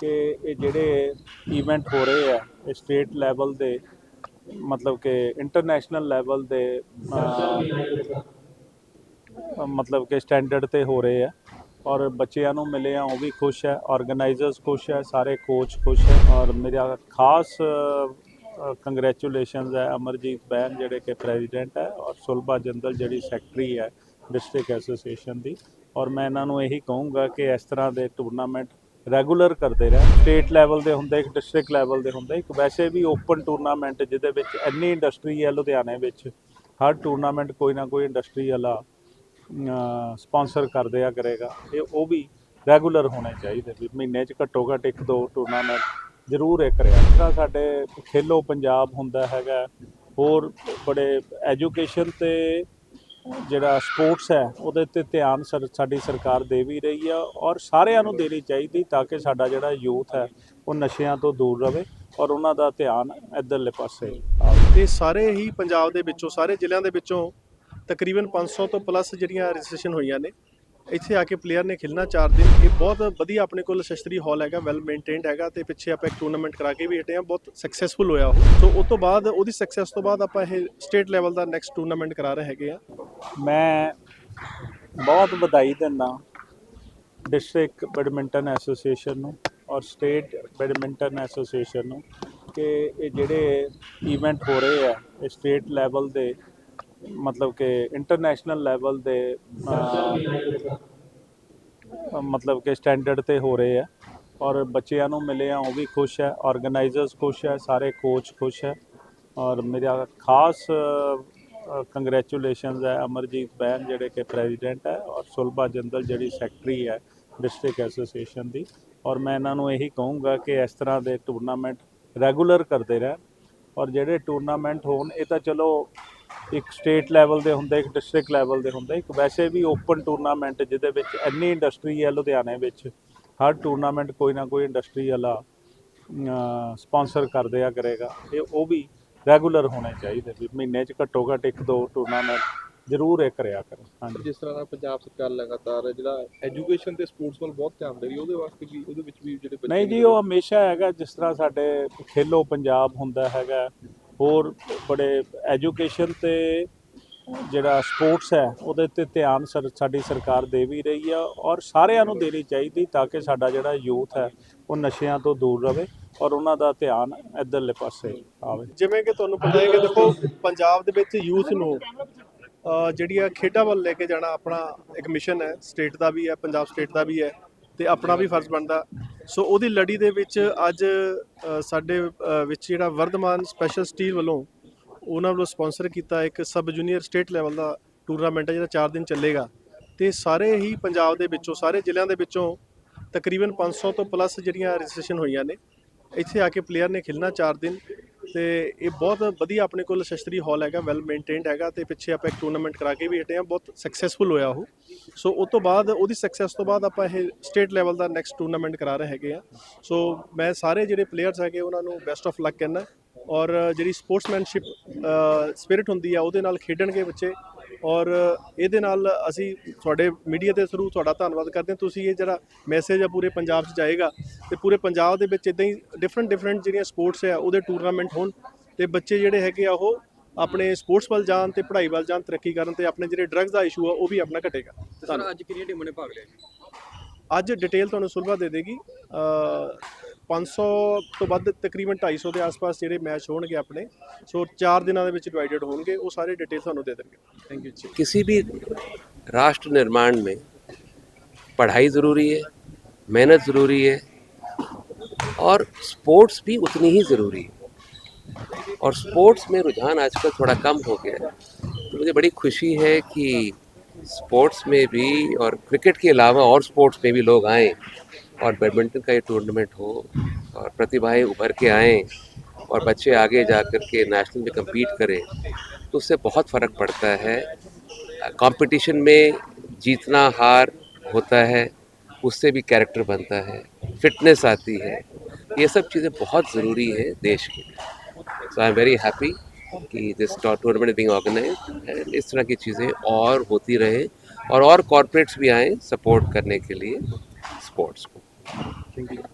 ਕਿ ਇਹ ਜਿਹੜੇ ਇਵੈਂਟ ਹੋ ਰਹੇ ਆ, ਇਹ ਸਟੇਟ ਲੈਵਲ ਦੇ, ਮਤਲਬ ਕਿ ਇੰਟਰਨੈਸ਼ਨਲ ਲੈਵਲ ਦੇ ਮਤਲਬ ਕਿ ਸਟੈਂਡਰਡ ਤੇ ਹੋ ਰਹੇ ਆ। ਔਰ ਬੱਚਿਆਂ ਨੂੰ ਮਿਲੇ ਆ, ਉਹ ਵੀ ਖੁਸ਼ ਹੈ ਆਰਗੇਨਾਈਜ਼ਰਸ ਖੁਸ਼ ਹੈ ਸਾਰੇ ਕੋਚ ਖੁਸ਼ ਹੈ ਔਰ ਮੇਰਾ ਖਾਸ ਕੰਗ੍ਰੈਚੁਲੇਸ਼ਨਸ ਹੈ ਅਮਰਜੀਤ ਬੈਨ ਜਿਹੜੇ ਕਿ ਪ੍ਰੈਜ਼ੀਡੈਂਟ ਹੈ ਔਰ ਸੁਲਭਾ ਜੰਦਲ, ਜਿਹੜੀ ਸੈਕਟਰੀ ਹੈ ਡਿਸਟ੍ਰਿਕਟ ਐਸੋਸੀਏਸ਼ਨ ਦੀ। ਔਰ ਮੈਂ ਇਹਨਾਂ ਨੂੰ ਇਹੀ ਕਹੂੰਗਾ ਕਿ ਇਸ ਤਰ੍ਹਾਂ ਦੇ ਟੂਰਨਾਮੈਂਟ ਰੈਗੂਲਰ ਕਰਦੇ ਰਹਿਣ ਸਟੇਟ ਲੈਵਲ ਦੇ ਹੁੰਦੇ, ਇੱਕ ਡਿਸਟ੍ਰਿਕਟ ਲੈਵਲ ਦੇ ਹੁੰਦੇ। ਇੱਕ ਵੈਸੇ ਵੀ ਓਪਨ ਟੂਰਨਾਮੈਂਟ ਜਿਹਦੇ ਵਿੱਚ ਇੰਨੀ ਇੰਡਸਟਰੀ ਹੈ ਲੁਧਿਆਣੇ ਵਿੱਚ, ਹਰ ਟੂਰਨਾਮੈਂਟ ਕੋਈ ਨਾ ਕੋਈ ਇੰਡਸਟਰੀ ਵਾਲਾ ਸਪਾਂਸਰ ਕਰਦੇ ਆ, ਕਰੇਗਾ। ਇਹ ਉਹ ਵੀ ਰੈਗੂਲਰ ਹੋਣੇ ਚਾਹੀਦੇ ਵੀ ਮਹੀਨੇ 'ਚ ਘੱਟੋ ਘੱਟ ਇੱਕ ਦੋ ਟੂਰਨਾਮੈਂਟ ਜ਼ਰੂਰ ਇਹ ਕਰਿਆ। ਜਿਹੜਾ ਸਾਡੇ ਖੇਲੋ ਪੰਜਾਬ ਹੁੰਦਾ ਹੈਗਾ, ਹੋਰ ਬੜੇ ਐਜੂਕੇਸ਼ਨ ਤੇ ਜਿਹੜਾ ਸਪੋਰਟਸ ਹੈ, ਉਹਦੇ ਤੇ ਧਿਆਨ ਸਰ- ਸਾਡੀ ਸਰਕਾਰ ਦੇ ਵੀ ਰਹੀ ਆ ਔਰ ਸਾਰਿਆਂ ਨੂੰ ਦੇਣੀ ਚਾਹੀਦੀ ਤਾਂ ਕਿ ਸਾਡਾ ਜਿਹੜਾ ਯੂਥ ਹੈ, ਉਹ ਨਸ਼ਿਆਂ ਤੋਂ ਦੂਰ ਰਵੇ ਔਰ ਉਹਨਾਂ ਦਾ ਧਿਆਨ ਇੱਧਰਲੇ ਪਾਸੇ ਆਵੇ। ਤੇ ਸਾਰੇ ਹੀ ਪੰਜਾਬ ਦੇ ਵਿੱਚੋਂ, ਸਾਰੇ ਜ਼ਿਲ੍ਹਿਆਂ ਦੇ ਵਿੱਚੋਂ ਤਕਰੀਬਨ 500 ਤੋਂ ਪਲੱਸ ਜਿਹੜੀਆਂ ਰਜਿਸਟ੍ਰੇਸ਼ਨ ਹੋਈਆਂ ਨੇ ਇੱਥੇ ਆ ਕੇ ਪਲੇਅਰ ਨੇ ਖੇਲਣਾ 4 ਦਿਨ। ਇਹ ਬਹੁਤ ਵਧੀਆ ਆਪਣੇ ਕੋਲ ਸ਼ਸਤਰੀ ਹਾਲ ਹੈਗਾ ਵੈਲ ਮੇਨਟੇਨਡ ਹੈਗਾ ਤੇ ਪਿੱਛੇ ਆਪਾਂ ਇੱਕ ਟੂਰਨਾਮੈਂਟ ਕਰਾ ਕੇ ਵੀ ਹਟੇ ਆ ਬਹੁਤ ਸਕਸੈਸਫੁਲ ਹੋਇਆ ਉਹ। ਸੋ ਉਸ ਤੋਂ ਬਾਅਦ, ਉਹਦੀ ਸਕਸੈਸ ਤੋਂ ਬਾਅਦ ਆਪਾਂ ਇਹ ਸਟੇਟ ਲੈਵਲ ਦਾ ਨੈਕਸਟ ਟੂਰਨਾਮੈਂਟ ਕਰਾ ਰਹੇ ਹੈਗੇ ਆ ਮੈਂ ਬਹੁਤ ਵਧਾਈ ਦਿੰਦਾ ਡਿਸਟ੍ਰਿਕਟ ਬੈਡਮਿੰਟਨ ਐਸੋਸੀਏਸ਼ਨ ਨੂੰ ਔਰ ਸਟੇਟ ਬੈਡਮਿੰਟਨ ਐਸੋਸੀਏਸ਼ਨ ਨੂੰ ਕਿ ਇਹ ਜਿਹੜੇ ਇਵੈਂਟ ਹੋ ਰਹੇ ਆ, ਇਹ ਸਟੇਟ ਲੈਵਲ ਦੇ ਮਤਲਬ ਕਿ ਇੰਟਰਨੈਸ਼ਨਲ ਲੈਵਲ ਦੇ ਮਤਲਬ ਕਿ ਸਟੈਂਡਰਡ ਤੇ ਹੋ ਰਹੇ ਆ। ਔਰ ਬੱਚਿਆਂ ਨੂੰ ਮਿਲੇ ਆ, ਉਹ ਵੀ ਖੁਸ਼ ਹੈ ਆਰਗੇਨਾਈਜ਼ਰਸ ਖੁਸ਼ ਹੈ ਸਾਰੇ ਕੋਚ ਖੁਸ਼ ਹੈ ਔਰ ਮੇਰਾ ਖਾਸ ਕੰਗ੍ਰੈਚੁਲੇਸ਼ਨਸ ਹੈ ਅਮਰਜੀਤ ਬੈਨ ਜਿਹੜੇ ਕਿ ਪ੍ਰੈਜ਼ੀਡੈਂਟ ਹੈ ਔਰ ਸੁਲਭਾ ਜੰਦਲ, ਜਿਹੜੀ ਸੈਕਟਰੀ ਹੈ ਡਿਸਟ੍ਰਿਕਟ ਐਸੋਸੀਏਸ਼ਨ ਦੀ। ਔਰ ਮੈਂ ਇਹਨਾਂ ਨੂੰ ਇਹੀ ਕਹੂੰਗਾ ਕਿ ਇਸ ਤਰ੍ਹਾਂ ਦੇ ਟੂਰਨਾਮੈਂਟ ਰੈਗੂਲਰ ਕਰਦੇ ਰਹਿਣ। ਔਰ ਜਿਹੜੇ ਟੂਰਨਾਮੈਂਟ ਹੋਣ, ਇਹ ਤਾਂ ਚਲੋ ਇੱਕ ਸਟੇਟ ਲੈਵਲ ਦੇ ਹੁੰਦੇ ਇੱਕ ਡਿਸਟ੍ਰਿਕਟ ਲੈਵਲ ਦੇ ਹੁੰਦੇ। ਇੱਕ ਵੈਸੇ ਵੀ ਓਪਨ ਟੂਰਨਾਮੈਂਟ ਜਿਹਦੇ ਵਿੱਚ ਇੰਨੀ ਇੰਡਸਟਰੀ ਹੈ ਲੁਧਿਆਣੇ ਵਿੱਚ ਹਰ ਟੂਰਨਾਮੈਂਟ ਕੋਈ ਨਾ ਕੋਈ ਇੰਡਸਟਰੀ ਵਾਲਾ ਸਪਾਂਸਰ ਕਰ ਦਿਆ ਕਰੇਗਾ। ਇਹ ਉਹ ਵੀ ਰੈਗੂਲਰ ਹੋਣੇ ਚਾਹੀਦੇ ਵੀ ਮਹੀਨੇ 'ਚ ਘੱਟੋ ਘੱਟ ਇੱਕ ਦੋ ਟੂਰਨਾਮੈਂਟ ਜ਼ਰੂਰ ਇਹ ਕਰਿਆ ਕਰੇ। ਹਾਂਜੀ। ਜਿਸ ਤਰ੍ਹਾਂ ਨਾਲ ਪੰਜਾਬ ਸਰਕਾਰ ਲਗਾਤਾਰ ਜਿਹੜਾ ਐਜੂਕੇਸ਼ਨ ਤੇ ਸਪੋਰਟਸ ਵੱਲ ਬਹੁਤ ਧਿਆਨ ਦੇ ਰਹੀ ਉਹਦੇ ਵਾਸਤੇ ਵੀ ਉਹਦੇ ਵਿੱਚ ਵੀ ਜਿਹੜੇ ਨਹੀਂ ਜੀ ਉਹ ਹਮੇਸ਼ਾ ਹੈਗਾ ਜਿਸ ਤਰ੍ਹਾਂ ਸਾਡੇ ਖੇਲੋ ਪੰਜਾਬ ਹੁੰਦਾ ਹੈਗਾ ਹੋਰ ਬੜੇ ਐਜੂਕੇਸ਼ਨ ਤੇ ਜਿਹੜਾ ਸਪੋਰਟਸ ਹੈ, ਉਹਦੇ ਤੇ ਧਿਆਨ ਸਰ- ਸਾਡੀ ਸਰਕਾਰ ਦੇ ਵੀ ਰਹੀ ਆ ਔਰ ਸਾਰਿਆਂ ਨੂੰ ਦੇਣੀ ਚਾਹੀਦੀ ਤਾਂ ਕਿ ਸਾਡਾ ਜਿਹੜਾ ਯੂਥ ਹੈ, ਉਹ ਨਸ਼ਿਆਂ ਤੋਂ ਦੂਰ ਰਵੇ ਔਰ ਉਹਨਾਂ ਦਾ ਧਿਆਨ ਇੱਧਰਲੇ ਪਾਸੇ ਆਵੇ। ਜਿਵੇਂ ਕਿ ਤੁਹਾਨੂੰ ਪਤਾ ਹੈ ਕਿ ਦੇਖੋ, ਪੰਜਾਬ ਦੇ ਵਿੱਚ ਯੂਥ ਨੂੰ ਅਹ ਜਿਹੜੀਆਂ ਖੇਡਾਂ ਵੱਲ ਲੈ ਕੇ ਜਾਣਾ ਆਪਣਾ ਇੱਕ ਮਿਸ਼ਨ ਹੈ ਸਟੇਟ ਦਾ ਵੀ ਹੈ, ਪੰਜਾਬ ਸਟੇਟ ਦਾ ਵੀ ਹੈ ਤੇ ਆਪਣਾ ਵੀ ਫਰਜ਼ ਬਣਦਾ। ਸੋ ਉਹਦੀ ਲੜੀ ਦੇ ਵਿੱਚ ਅੱਜ ਸਾਡੇ ਵਿੱਚ ਜਿਹੜਾ ਵਰਧਮਾਨ ਸਪੈਸ਼ਲ ਸਟੀਲ ਵੱਲੋਂ ਉਹਨਾਂ ਵੱਲੋਂ ਸਪਾਂਸਰ ਕੀਤਾ ਇੱਕ ਸਬ ਜੂਨੀਅਰ ਸਟੇਟ ਲੈਵਲ ਦਾ ਟੂਰਨਾਮੈਂਟ ਹੈ ਜਿਹੜਾ 4 ਦਿਨ ਚੱਲੇਗਾ। ਤੇ ਸਾਰੇ ਹੀ ਪੰਜਾਬ ਦੇ ਵਿੱਚੋਂ, ਸਾਰੇ ਜ਼ਿਲ੍ਹਿਆਂ ਦੇ ਵਿੱਚੋਂ ਤਕਰੀਬਨ 500 ਤੋਂ ਪਲੱਸ ਜਿਹੜੀਆਂ ਰਜਿਸਟ੍ਰੇਸ਼ਨ ਹੋਈਆਂ ਨੇ, ਇੱਥੇ ਆ ਕੇ ਪਲੇਅਰ ਨੇ ਖੇਲਣਾ 4 ਦਿਨ। ਤੇ ਇਹ ਬਹੁਤ ਵਧੀਆ ਆਪਣੇ ਕੋਲ ਸ਼ਸਤਰੀ ਹਾਲ ਹੈਗਾ ਵੈਲ ਮੇਨਟੇਨਡ ਹੈਗਾ ਤੇ ਪਿੱਛੇ ਆਪਾਂ ਇੱਕ ਟੂਰਨਾਮੈਂਟ ਕਰਾ ਕੇ ਵੀ ਹਟੇ ਆ ਬਹੁਤ ਸਕਸੈਸਫੁਲ ਹੋਇਆ ਉਹ। ਸੋ ਉਸ ਤੋਂ ਬਾਅਦ ਉਹਦੀ ਸਕਸੈਸ ਤੋਂ ਬਾਅਦ ਆਪਾਂ ਇਹ ਸਟੇਟ ਲੈਵਲ ਦਾ ਨੈਕਸਟ ਟੂਰਨਾਮੈਂਟ ਕਰਾ ਰਹੇ ਹੈਗੇ ਆ। ਸੋ ਮੈਂ ਸਾਰੇ ਜਿਹੜੇ ਪਲੇਅਰਸ ਹੈਗੇ ਉਹਨਾਂ ਨੂੰ ਬੈਸਟ ਆਫ ਲੱਕ ਕਹਿੰਦਾ। ਔਰ ਜਿਹੜੀ ਸਪੋਰਟਸਮੈਨਸ਼ਿਪ ਸਪਿਰਿਟ ਹੁੰਦੀ ਆ, ਉਹਦੇ ਨਾਲ ਖੇਡਣਗੇ ਬੱਚੇ। ਔਰ ਇਹਦੇ ਨਾਲ ਅਸੀਂ ਤੁਹਾਡੇ ਮੀਡੀਆ ਦੇ ਥਰੂ ਤੁਹਾਡਾ ਧੰਨਵਾਦ ਕਰਦੇ ਹਾਂ। ਤੁਸੀਂ ਇਹ ਜਿਹੜਾ ਮੈਸੇਜ ਆ ਪੂਰੇ ਪੰਜਾਬ 'ਚ ਜਾਏਗਾ ਤੇ ਪੂਰੇ ਪੰਜਾਬ ਦੇ ਵਿੱਚ ਇਦਾਂ ਹੀ ਡਿਫਰੈਂਟ ਡਿਫਰੈਂਟ ਜਿਹੜੀਆਂ ਸਪੋਰਟਸ ਆ ਉਹਦੇ ਟੂਰਨਾਮੈਂਟ ਹੋਣ ਤੇ ਬੱਚੇ ਜਿਹੜੇ ਹੈਗੇ ਆ ਉਹ ਆਪਣੇ ਸਪੋਰਟਸ ਵੱਲ ਜਾਣ ਤੇ ਪੜ੍ਹਾਈ ਵੱਲ ਜਾਣ ਤਰੱਕੀ ਕਰਨ ਤੇ ਆਪਣੇ ਜਿਹੜੇ ਡਰੱਗਸ ਦਾ ਇਸ਼ੂ ਆ ਉਹ ਵੀ ਆਪਣਾ ਘਟੇਗਾ। ਧੰਨਵਾਦ। ਅੱਜ ਕਿੰਨੀਆਂ ਟੀਮਾਂ ਨੇ ਭਾਗ ਲਿਆ? ਅੱਜ ਡਿਟੇਲ ਤੁਹਾਨੂੰ ਸੁਲਭਾ ਦੇ ਦੇਗੀ। 500 ਤੋਂ ਵੱਧ ਤਕਰੀਬਨ 250 ਦੇ ਆਸ-ਪਾਸ ਜਿਹੜੇ ਮੈਚ ਹੋਣਗੇ ਆਪਣੇ ਸੋ 4 ਦਿਨਾਂ ਦੇ ਵਿੱਚ ਡਿਵਾਈਡਡ ਹੋਣਗੇ ਉਹ ਸਾਰੇ ਡਿਟੇਲ ਤੁਹਾਨੂੰ ਦੇ ਦੇਣਗੇ ਥੈਂਕ ਯੂ ਜੀ किसी भी राष्ट्र निर्माण में पढ़ाई ज़रूरी है मेहनत ज़रूरी है और स्पोर्ट्स भी उतनी ही ज़रूरी है और स्पोर्ट्स में रुझान आजकल थोड़ा कम हो गया है तो मुझे बड़ी खुशी है कि स्पोर्ट्स में भी और क्रिकेट के अलावा और स्पोर्ट्स में भी लोग आएँ और बैडमिंटन का ये टूर्नामेंट हो, और प्रतिभाएँ उभर के आएँ, और बच्चे आगे जा कर के नेशनल में compete करें तो उससे बहुत फ़र्क पड़ता है। कंपटीशन में जीतना हार होता है, उससे भी कैरेक्टर बनता है फिटनेस आती है। ये सब चीज़ें बहुत ज़रूरी है देश के लिए। So I am very happy कि this tournament being organise and इस तरह की चीज़ें और होती रहे, और और कॉरपोरेट्स भी आएँ सपोर्ट करने के लिए स्पोर्ट्स को। thinking